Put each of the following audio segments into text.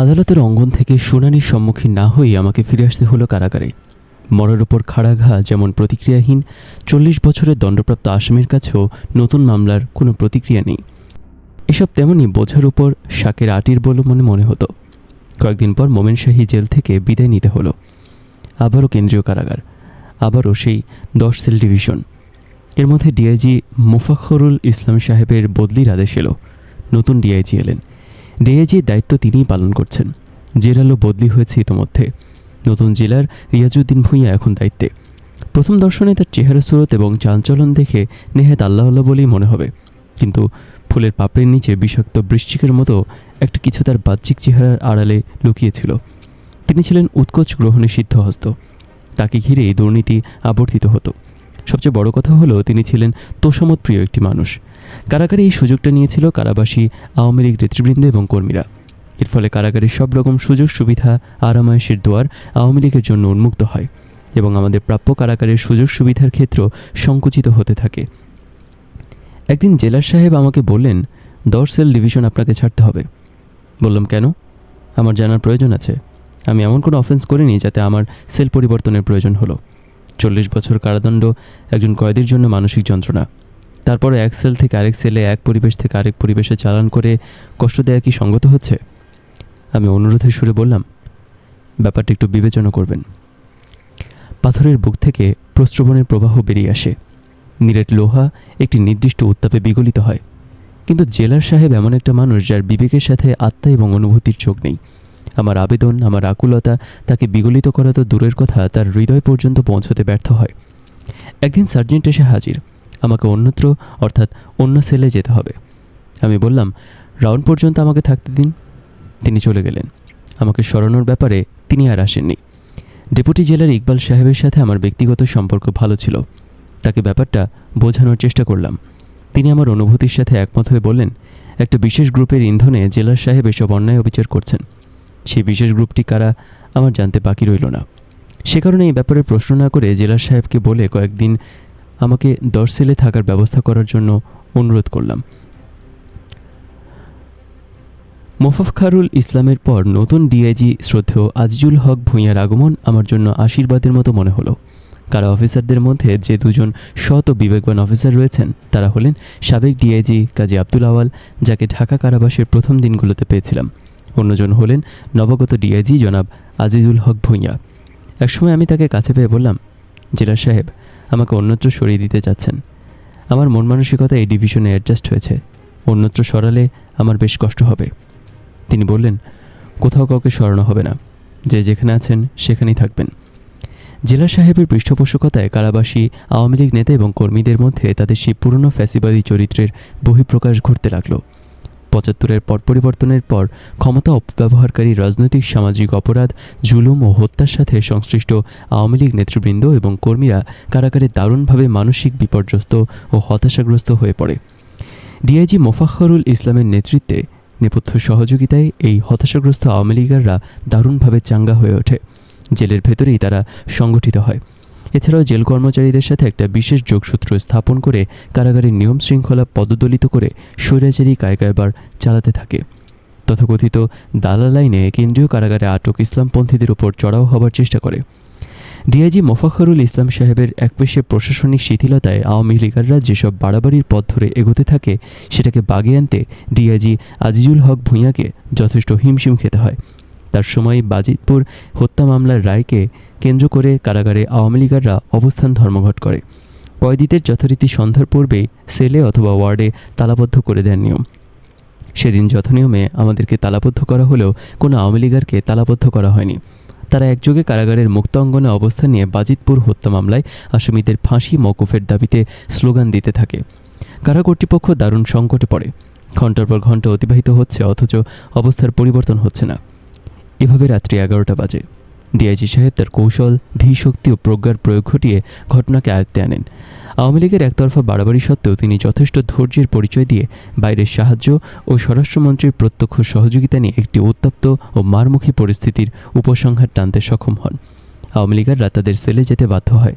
আদালতের অঙ্গন থেকে শুনানির সম্মুখীন না হয়ে আমাকে ফিরে আসতে হলো কারাগারে। মরার ওপর খাড়া ঘা যেমন প্রতিক্রিয়াহীন, চল্লিশ বছরের দণ্ডপ্রাপ্ত আসামির কাছেও নতুন মামলার কোনো প্রতিক্রিয়া নেই। এসব তেমনই বোঝার উপর শাকের আটির বলে মনে মনে হতো। কয়েকদিন পর মোমেনশাহী জেল থেকে বিদায় নিতে হলো। আবারও কেন্দ্রীয় কারাগার, আবারও সেই দশ সেল ডিভিশন। এর মধ্যে ডিআইজি মুফাখরুল ইসলাম সাহেবের বদলির আদেশ এলো। নতুন ডিআইজি এলেন। ডিআইজির দায়িত্ব তিনিই পালন করছেন। জেলারও বদলি হয়েছে ইতোমধ্যে। নতুন জেলার রিয়াজউদ্দিন ভূঁইয়া এখন দায়িত্বে। প্রথম দর্শনে তার চেহারা, সুরত এবং চাঞ্চলন দেখে নেহাত আল্লাহ আল্লাহ বলেই মনে হবে। কিন্তু ফুলের পাপড়ির নিচে বিষাক্ত বৃশ্চিকের মতো একটা কিছু তার বাহ্যিক চেহারার আড়ালে লুকিয়েছিল। তিনি ছিলেন উৎকোচ গ্রহণে সিদ্ধহস্ত। তাকে ঘিরেই দুর্নীতি আবর্তিত হতো। সবচেয়ে বড় কথা হলো তিনি ছিলেন তোষামত প্রিয় একটি মানুষ। কারাগারে এই সুযোগটা নিয়েছিল কারাবাসী, আওয়ামী লীগ নেতৃবৃন্দ এবং কর্মীরা। এর ফলে কারাগারের সব রকম সুযোগ, সুবিধা, আরামায়েশের দুয়ার আওয়ামী লীগের জন্য উন্মুক্ত হয় এবং আমাদের প্রাপ্য কারাগারের সুযোগ, সুবিধার ক্ষেত্র সংকুচিত হতে থাকে। একদিন জেলার সাহেব আমাকে বললেন দশ সেল ডিভিশন আপনাকে ছাড়তে হবে। বললাম, কেন? আমার জানার প্রয়োজন আছে। আমি এমন কোনো অফেন্স করিনি যাতে আমার সেল পরিবর্তনের প্রয়োজন হলো। চল্লিশ বছর কারাদণ্ড, একজন কয়েদির জন্য মানসিক যন্ত্রণা। তারপরে এক সেল থেকে আরেক সেলে এক পরিবেশ থেকে আরেক পরিবেশে চালান করে কষ্ট দেয়া কি সঙ্গত হচ্ছে? আমি অনুরোধের সুরে বললাম, ব্যাপারটা একটু বিবেচনা করবেন। পাথরের বুক থেকে প্রস্রবণের প্রবাহ বেরিয়ে আসে। নিরেট লোহা একটি নির্দিষ্ট উত্তাপে বিগলিত হয়। কিন্তু জেলার সাহেব এমন একটা মানুষ যার বিবেকের সাথে আত্মা এবং অনুভূতির চোখ নেই। আমার আবেদন, আমার আকুলতা তাকে বিগলিত করা তো দূরের কথা, তার হৃদয় পর্যন্ত পৌঁছতে ব্যর্থ হয়। একদিন সার্জেন্ট এসে হাজির। আমাকে অন্যত্র, অর্থাৎ অন্য সেলে যেতে হবে। আমি বললাম, রাউন্ড পর্যন্ত আমাকে থাকতে দিন। তিনি চলে গেলেন। আমাকে সরানোর ব্যাপারে তিনি আর আসেননি। ডেপুটি জেলার ইকবাল সাহেবের সাথে আমার ব্যক্তিগত সম্পর্ক ভালো ছিল। তাকে ব্যাপারটা বোঝানোর চেষ্টা করলাম। তিনি আমার অনুভূতির সাথে একমত হয়ে বললেন, একটা বিশেষ গ্রুপের ইন্ধনে জেলার সাহেব এসব অন্যায় অবিচার করছেন। সেই বিশেষ গ্রুপটি কারা, আমার জানতে বাকি রইল না। সে কারণে এই ব্যাপারে প্রশ্ন না করে জেলা সাহেবকে বলে কয়েকদিন আমাকে দশ সেলে থাকার ব্যবস্থা করার জন্য অনুরোধ করলাম। মোফাফখারুল ইসলামের পর নতুন ডিআইজি শ্রদ্ধেয় আজিজুল হক ভূঁইয়ার আগমন আমার জন্য আশীর্বাদের মতো মনে হলো। কারা অফিসারদের মধ্যে যে দুজন ও বিবেকবান অফিসার রয়েছেন, তারা হলেন সাবেক ডিআইজি কাজী আব্দুল আওয়াল, যাকে ঢাকা কারাবাসের প্রথম দিনগুলোতে পেয়েছিলাম। অন্যজন হলেন নবাগত ডিআইজি জনাব আজিজুল হক ভূঁইয়া। একসময় আমি তাকে কাছে পেয়ে বললাম, জেলার সাহেব, আমাকে অন্যত্র সরিয়ে দিতে চাচ্ছেন। আমার মন মানসিকতা এই ডিভিশনে অ্যাডজাস্ট হয়েছে। অন্যত্র সরালে আমার বেশ কষ্ট হবে। তিনি বললেন, কোথাও কাউকে সরানো হবে না। যে যেখানে আছেন, সেখানেই থাকবেন। জেলা সাহেবের পৃষ্ঠপোষকতায় কারাবাসী, আওয়ামী লীগ নেতা এবং কর্মীদের মধ্যে তাদের সেই পুরনো ফ্যাসিবাদী চরিত্রের বহিঃপ্রকাশ ঘটতে লাগল। পঁচাত্তরের পট পরিবর্তনের পর ক্ষমতা অপব্যবহারকারী রাজনৈতিক সামাজিক অপরাধ, জুলুম ও হত্যার সাথে সংশ্লিষ্ট আওয়ামী লীগ নেতৃবৃন্দ এবং কর্মীরা কারাগারে দারুণভাবে মানসিক বিপর্যস্ত ও হতাশাগ্রস্ত হয়ে পড়ে। ডিআইজি মোফাখরুল ইসলামের নেতৃত্বে নেপথ্য সহযোগিতায় এই হতাশাগ্রস্ত আওয়ামী লীগাররা দারুণভাবে চাঙ্গা হয়ে ওঠে। জেলের ভেতরেই তারা সংগঠিত হয়। এছাড়াও জেল কর্মচারীদের সাথে একটা বিশেষ যোগসূত্র স্থাপন করে কারাগারের নিয়ম শৃঙ্খলা পদদলিত করে স্বৈরাচারী কায়কায়বার চালাতে থাকে। তথাকথিত দালাল লাইনে কেন্দ্রীয় কারাগারে আটক ইসলামপন্থীদের উপর চড়াও হবার চেষ্টা করে। ডিআইজি মোফাখরুল ইসলাম সাহেবের একপেশে প্রশাসনিক শিথিলতায় আওয়ামী লীগাররা যেসব বাড়াবাড়ির পথ ধরে এগোতে থাকে, সেটাকে বাগে আনতে ডিআইজি আজিজুল হক ভূঁইয়াকে যথেষ্ট হিমশিম খেতে হয়। তার সময় বাজিতপুর হত্যা মামলার রায়কে কেন্দ্র করে কারাগারে আওয়ামী লীগাররা অবস্থান ধর্মঘট করে। কয়েদিদের যথারীতি সন্ধ্যার পূর্বেই সেলে অথবা ওয়ার্ডে তালাবদ্ধ করে দেন নিয়ম। সেদিন যথানিয়মে আমাদেরকে তালাবদ্ধ করা হলেও কোনো আওয়ামী লীগারকে তালাবদ্ধ করা হয়নি। তারা একযোগে কারাগারের মুক্ত অঙ্গনে অবস্থান নিয়ে বাজিতপুর হত্যা মামলায় আসামিদের ফাঁসি মকুফের দাবিতে স্লোগান দিতে থাকে। কারা কর্তৃপক্ষ দারুণ সংকটে পড়ে। ঘণ্টার পর ঘণ্টা অতিবাহিত হচ্ছে, অথচ অবস্থার পরিবর্তন হচ্ছে না। এভাবে রাত্রি এগারোটা বাজে। ডিআইজি সাহেব তার কৌশল ধীশক্তি ও প্রজ্ঞার প্রয়োগ ঘটিয়ে ঘটনাকে আয়ত্তে আনেন। আওয়ামী লীগের একতরফা বাড়াবাড়ি সত্ত্বেও তিনি যথেষ্ট ধৈর্যের পরিচয় দিয়ে বাইরের সাহায্য ও স্বরাষ্ট্রমন্ত্রীর প্রত্যক্ষ সহযোগিতা নিয়ে একটি উত্তপ্ত ও মারমুখী পরিস্থিতির উপসংহার টানতে সক্ষম হন। আওয়ামী লীগাররা তাদের সেলে যেতে বাধ্য হয়।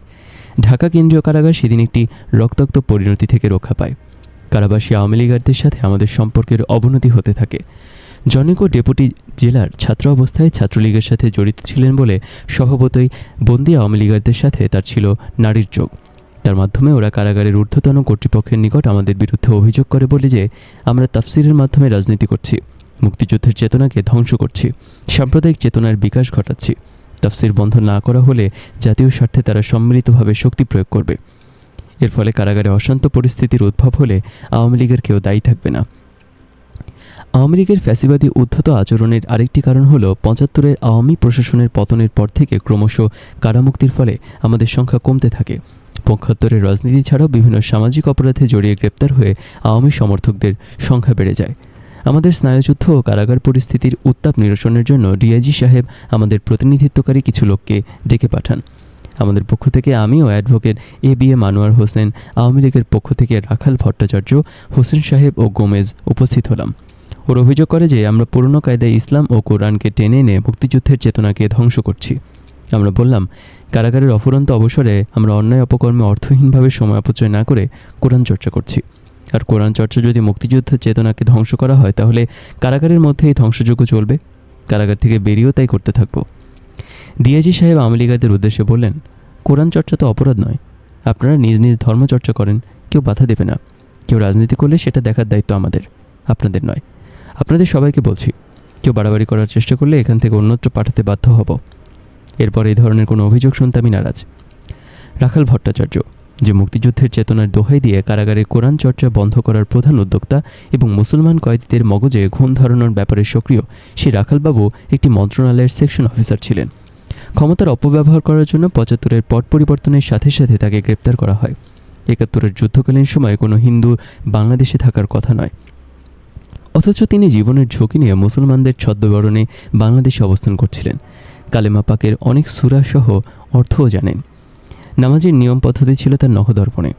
ঢাকা কেন্দ্রীয় কারাগার সেদিন একটি রক্তাক্ত পরিণতি থেকে রক্ষা পায়। কারাবাসী আওয়ামী লীগারদের সাথে আমাদের সম্পর্কের অবনতি হতে থাকে। জনৈক ডেপুটি জেলার ছাত্র অবস্থায় ছাত্রলীগের সাথে জড়িত ছিলেন বলে স্বভাবতই বন্দি আওয়ামী লীগারদের সাথে তার ছিল নারীর যোগ। তার মাধ্যমে ওরা কারাগারের ঊর্ধ্বতন কর্তৃপক্ষের নিকট আমাদের বিরুদ্ধে অভিযোগ করে বলে যে, আমরা তাফসিরের মাধ্যমে রাজনীতি করছি, মুক্তিযুদ্ধের চেতনাকে ধ্বংস করছি, সাম্প্রদায়িক চেতনার বিকাশ ঘটাচ্ছি। তাফসির বন্ধ না করা হলে জাতীয় স্বার্থে তারা সম্মিলিতভাবে শক্তি প্রয়োগ করবে। এর ফলে কারাগারে অশান্ত পরিস্থিতির উদ্ভব হলে আওয়ামী লীগের কেউ দায়ী থাকবে না। আওয়ামী লীগের ফ্যাসিবাদী উদ্ধত আচরণের আরেকটি কারণ হলো পঁচাত্তরের আওয়ামী প্রশাসনের পতনের পর থেকে ক্রমশ কারামুক্তির ফলে আমাদের সংখ্যা কমতে থাকে। পক্ষান্তরের রাজনীতি ছাড়াও বিভিন্ন সামাজিক অপরাধে জড়িয়ে গ্রেপ্তার হয়ে আওয়ামী সমর্থকদের সংখ্যা বেড়ে যায়। আমাদের স্নায়ুযুদ্ধ ও কারাগার পরিস্থিতির উত্তাপ নিরসনের জন্য ডিআইজি সাহেব আমাদের প্রতিনিধিত্বকারী কিছু লোককে ডেকে পাঠান। আমাদের পক্ষ থেকে আমি ও advocate A B M Anwar Hossain, Awami লীগের পক্ষ থেকে রাখাল ভট্টাচার্য, হোসেন সাহেব ও গোমেজ উপস্থিত হলাম। ওর অভিযোগ করে যে, আমরা পুরনো কায়দায় ইসলাম ও কোরআনকে টেনে এনে মুক্তিযুদ্ধের চেতনাকে ধ্বংস করছি। আমরা বললাম, কারাগারের অফুরন্ত অবসরে আমরা অন্যায় অপকর্মে অর্থহীনভাবে সময় অপচয় না করে কোরআন চর্চা করছি। আর কোরআন চর্চা যদি মুক্তিযুদ্ধের চেতনাকে ধ্বংস করা হয়, তাহলে কারাগারের মধ্যে এই ধ্বংসযোগ্য চলবে। কারাগার থেকে বেরিয়েও তাই করতে থাকব। ডিআইজি সাহেব আওয়ামী লীগারদের উদ্দেশ্যে বললেন, কোরআন চর্চা তো অপরাধ নয়। আপনারা নিজ নিজ ধর্ম চর্চা করেন, কেউ বাধা দেবে না। কেউ রাজনীতি করলে সেটা দেখার দায়িত্ব আমাদের, আপনাদের নয়। আপনাদের সবাইকে বলছি, কেউ বাড়াবাড়ি করার চেষ্টা করলে এখান থেকে অন্যত্র পাঠাতে বাধ্য হব। এরপর এই ধরনের কোনো অভিযোগ শুনতে আমি নারাজ। রাখাল ভট্টাচার্য, যে মুক্তিযুদ্ধের চেতনার দোহাই দিয়ে কারাগারে কোরআন চর্চা বন্ধ করার প্রধান উদ্যোক্তা এবং মুসলমান কয়েদিদের মগজে ঘুম ধরানোর ব্যাপারে সক্রিয় সেই রাখালবাবু একটি মন্ত্রণালয়ের সেকশন অফিসার ছিলেন। ক্ষমতার অপব্যবহার করার জন্য পঁচাত্তরের পট পরিবর্তনের সাথে সাথে তাকে গ্রেপ্তার করা হয়। একাত্তরের যুদ্ধকালীন সময় কোনো হিন্দু বাংলাদেশে থাকার কথা নয়। অথচ তিনি জীবনের ঝুঁকি নিয়ে মুসলমানদের ছদ্মবরণে বাংলাদেশে অবস্থান করছিলেন। কালেমা পাকের অনেক সুরাসহ অর্থও জানেন। নামাজের নিয়ম পদ্ধতি ছিল তার নখদর্পণে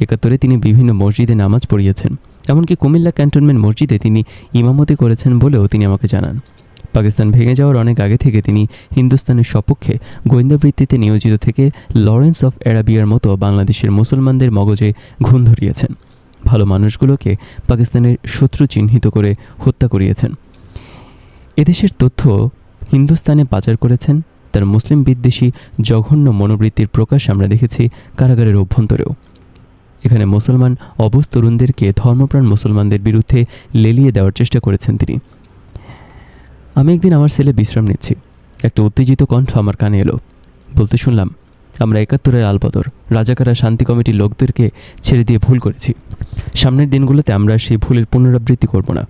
একাত্তরে তিনি বিভিন্ন মসজিদে নামাজ পড়িয়েছেন। এমনকি কুমিল্লা ক্যান্টনমেন্ট মসজিদে তিনি ইমামতি করেছেন বলেও তিনি আমাকে জানান। পাকিস্তান ভেঙে যাওয়ার অনেক আগে থেকে তিনি হিন্দুস্তানের সপক্ষে গোয়েন্দাবৃত্তিতে নিয়োজিত থেকে লরেন্স অফ অ্যারাবিয়ার মতো বাংলাদেশের মুসলমানদের মগজে ঘুণ ধরিয়েছেন। ভালো মানুষগুলোকে পাকিস্তানের শত্রু চিহ্নিত করে হত্যা করিয়েছেন। এদেশের তথ্য হিন্দুস্তানে পাচার করেছেন তার মুসলিম বিদ্বেষী জঘন্য মনোবৃত্তির প্রকাশ আমরা দেখেছি কারাগারের অভ্যন্তরেও। এখানে মুসলমান অবুজ তরুণদেরকে ধর্মপ্রাণ মুসলমানদের বিরুদ্ধে লেলিয়ে দেওয়ার চেষ্টা করেছেন তিনি। আমি একদিন আমার ছেলে বিশ্রাম নিচ্ছি। একটা উত্তেজিত কণ্ঠ আমার কানে এলো। বলতে শুনলাম আমরা একাত্তরের আলবদর, রাজাকারা শান্তি কমিটির লোকদেরকে ছেড়ে দিয়ে ভুল করেছি। সামনের দিনগুলোতে আমরা সেই ভুলের পুনরাবৃত্তি করব না।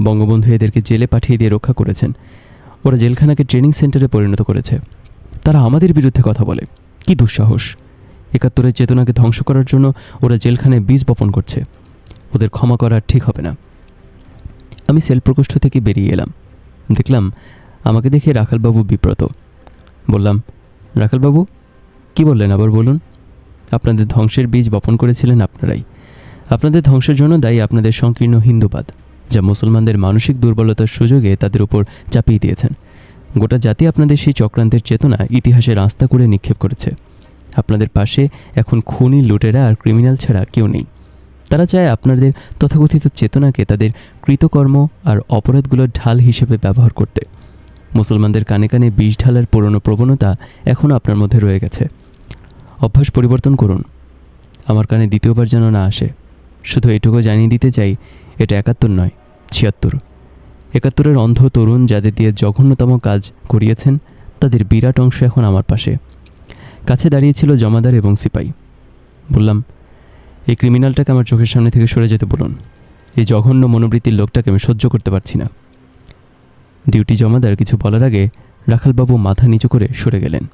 বঙ্গবন্ধু এদেরকে জেলে পাঠিয়ে দিয়ে রক্ষা করেছেন। ওরা জেলখানাকে ট্রেনিং সেন্টারে পরিণত করেছে। তারা আমাদের বিরুদ্ধে কথা বলে। কি দুঃসাহস! একাত্তরের চেতনাকে ধ্বংস করার জন্য ওরা জেলখানায় বীজ বপন করছে। ওদের ক্ষমা করা ঠিক হবে না। আমি সেল প্রকোষ্ঠ থেকে বেরিয়ে এলাম। দেখলাম, আমাকে দেখে রাখালবাবু বিব্রত। বললাম, রাখালবাবু কি বললেন আবার বলুন? আপনাদের ধ্বংসের বীজ বপন করেছিলেন আপনারাই। আপনাদের ধ্বংসের জন্য দায়ী আপনাদের সংকীর্ণ হিন্দুবাদ, যা মুসলমানদের মানসিক দুর্বলতার সুযোগে তাদের উপর চাপিয়ে দিয়েছেন। গোটা জাতি আপনাদের সেই চক্রান্তের চেতনা ইতিহাসের রাস্তা করে নিক্ষেপ করেছে। আপনাদের পাশে এখন খুনি, লুটেরা আর ক্রিমিনাল ছাড়া কেউ নেই। তারা চায় আপনাদের তথাকথিত চেতনাকে তাদের কৃতকর্ম আর অপরাধগুলোর ঢাল হিসেবে ব্যবহার করতে। মুসলমানদের কানে কানে বিষ ঢালার পুরনো প্রবণতা এখনও আপনার মধ্যে রয়ে গেছে। অভ্যাস পরিবর্তন করুন। আমার কানে দ্বিতীয়বার যেন না আসে। শুধু এটুকু জানিয়ে দিতে চাই, এটা একাত্তর নয়, ছিয়াত্তর। একাত্তরের অন্ধ তরুণ যাদের দিয়ে জঘন্যতম কাজ করিয়েছেন, তাদের বিরাট অংশ এখন আমার পাশে। কাছে দাঁড়িয়েছিল জমাদার এবং সিপাই। বললাম, এই ক্রিমিনালটাকে আমার চোখের সামনে থেকে সরে যেতে বলুন। এই জঘন্য মনোবৃত্তির লোকটাকে আমি সহ্য করতে পারছি না। ডিউটি জমাদার কিছু বলার আগে রাখালবাবু মাথা নিচু করে সরে গেলেন।